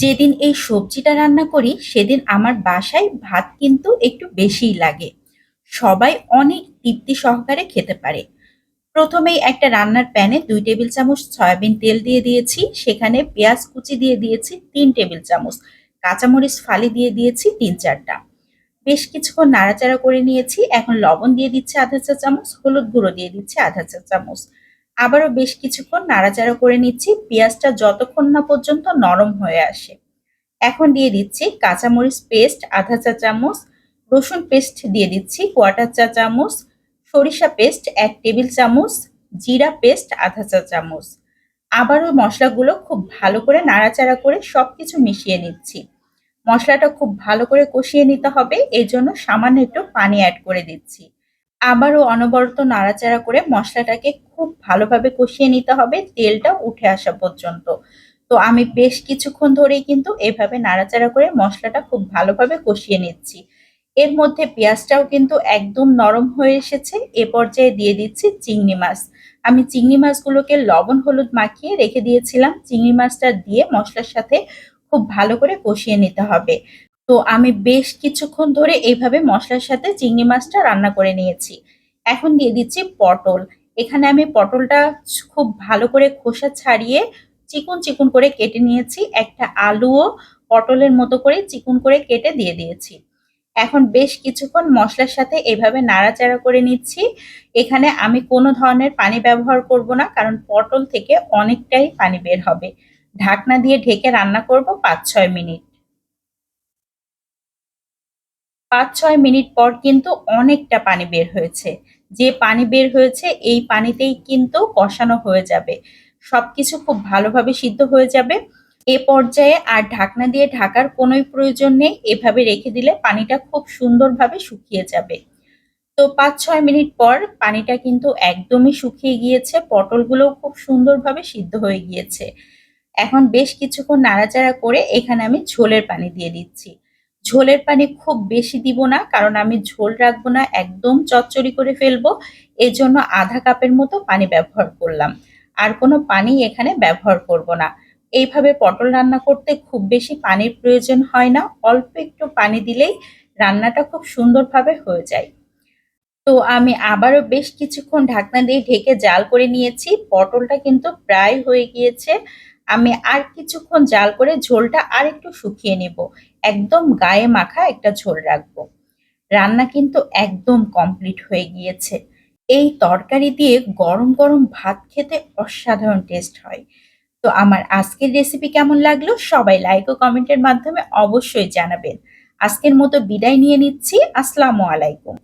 যেদিন এই সবজিটা রান্না করি, সেদিন আমার বাসায় ভাত কিন্তু একটু বেশিই লাগে। সবাই অনেক তৃপ্তি সহকারে খেতে পারে। প্রথমেই একটা রান্নার প্যানে দুই টেবিল চামচ সয়াবিন তেল দিয়ে দিয়েছি, সেখানে পেঁয়াজ কুচি দিয়ে দিয়েছি তিন টেবিল চামচ, কাঁচামরিচ ফালি দিয়ে দিয়েছি তিন চারটা। বেশ কিছুক্ষণ নাড়াচাড়া করে নিয়েছি, এখন লবণ দিয়ে দিচ্ছি আধা চা চামচ, হলুদ গুঁড়ো দিয়ে দিচ্ছি আধা চা চামচ। আবারও বেশ কিছুক্ষণ নাড়াচাড়া করে নিচ্ছি, পেঁয়াজটা যতক্ষণ না পর্যন্ত নরম হয়ে আসে। এখন দিয়ে দিচ্ছি কাঁচামরিচ পেস্ট, আধা চা চামচ, রসুন পেস্ট দিয়ে দিচ্ছি কোয়াটার চা চামচ, সরিষা পেস্ট, এক টেবিল চামচ, জিরা পেস্ট, আধা চা চামচ। আবারও মশলাগুলো খুব ভালো করে নাড়াচাড়া করে সব কিছু মিশিয়ে নিচ্ছি। মশলাটা খুব ভালো করে কষিয়ে নিতে হবে এই জন্য সামান্য একটু পানি অ্যাড করে দিচ্ছি। আবারও অনবরত নাড়াচাড়া করে মশলাটাকে খুব ভালোভাবে কষিয়ে নিতে হবে, তেলটা উঠে আসা পর্যন্ত। তো আমি বেশ কিছুক্ষণ ধরেই কিন্তু এভাবে নাড়াচাড়া করে মশলাটা খুব ভালোভাবে কষিয়ে নিচ্ছি। এর মধ্যে পেঁয়াজটাও কিন্তু একদম নরম হয়ে এসেছে। এ পর্যায়ে দিয়ে দিচ্ছি চিংড়ি মাছ। আমি চিংড়ি মাছগুলোকে লবণ হলুদ মাখিয়ে রেখে দিয়েছিলাম। চিংড়ি মাছটা দিয়ে মশলার সাথে খুব ভালো করে কষিয়ে নিতে হবে। তো আমি বেশ কিছুক্ষণ ধরে এইভাবে মশলার সাথে চিংড়ি মাছটা রান্না করে নিয়েছি। এখন দিয়ে দিচ্ছি পটল। এখানে আমি পটলটা খুব ভালো করে খোসা ছাড়িয়ে চিকুন চিকুন করে কেটে নিয়েছি। একটা আলুও পটলের মতো করে চিকুন করে কেটে দিয়ে দিয়েছি। এখন বেশ কিছুক্ষণ মশলার সাথে এভাবে নাড়াচাড়া করে নিচ্ছি। এখানে আমি কোনো ধরনের পানি ব্যবহার করব না, কারণ পটল থেকে অনেকটাই পানি বের হবে। ঢাকনা দিয়ে ঢেকে রান্না করব পাঁচ ছয় মিনিট। পাঁচ ছয় মিনিট পর কিন্তু অনেকটা পানি বের হয়েছে। যে পানি বের হয়েছে, এই পানিতেই কিন্তু কষানো হয়ে যাবে। সবকিছু খুব ভালোভাবে সিদ্ধ হয়ে যাবে। এ পর্যায়ে আর ঢাকনা দিয়ে ঢাকার কোনোই প্রয়োজন নেই। এভাবে রেখে দিলে পানিটা খুব সুন্দরভাবে শুকিয়ে যাবে। তো পাঁচ ছয় মিনিট পর পানিটা কিন্তু একদমই শুকিয়ে গিয়েছে। পটলগুলোও খুব সুন্দরভাবে সিদ্ধ হয়ে গিয়েছে। এখন বেশ কিছুক্ষণ নাড়াচাড়া করে এখানে আমি ঝোলের পানি দিয়ে দিচ্ছি। ঝোলের পানি খুব বেশি দিব না, কারণ আমি ঝোল রাখব না, একদম চচ্চড়ি করে ফেলব। এই জন্য আধা কাপের মতো পানি ব্যবহার করলাম। আর কোনো পানি এখানে ব্যবহার করব না। এইভাবে পটল রান্না করতে খুব বেশি পানির প্রয়োজন হয় না, অল্প একটু পানি দিলেই রান্নাটা খুব সুন্দরভাবে হয়ে যায়। তো আমি আবারও বেশ কিছুক্ষণ ঢাকনা দিয়ে ঢেকে জাল করে নিয়েছি। পটলটা কিন্তু প্রায় হয়ে গিয়েছে। আমি আর কিছুক্ষণ জাল করে ঝোলটা আর একটু শুকিয়ে নেব। একদম গায়ে মাখা একটা ঝোল রাখব। রান্না কিন্তু একদম কমপ্লিট হয়ে গিয়েছে। এই তরকারি দিয়ে গরম গরম ভাত খেতে অসাধারণ টেস্ট হয়। তো আমার আজকের রেসিপি কেমন লাগল সবাই লাইক ও কমেন্টের মাধ্যমে অবশ্যই জানাবেন। আজকের মতো বিদায় নিয়ে নিচ্ছি। আসসালামু আলাইকুম।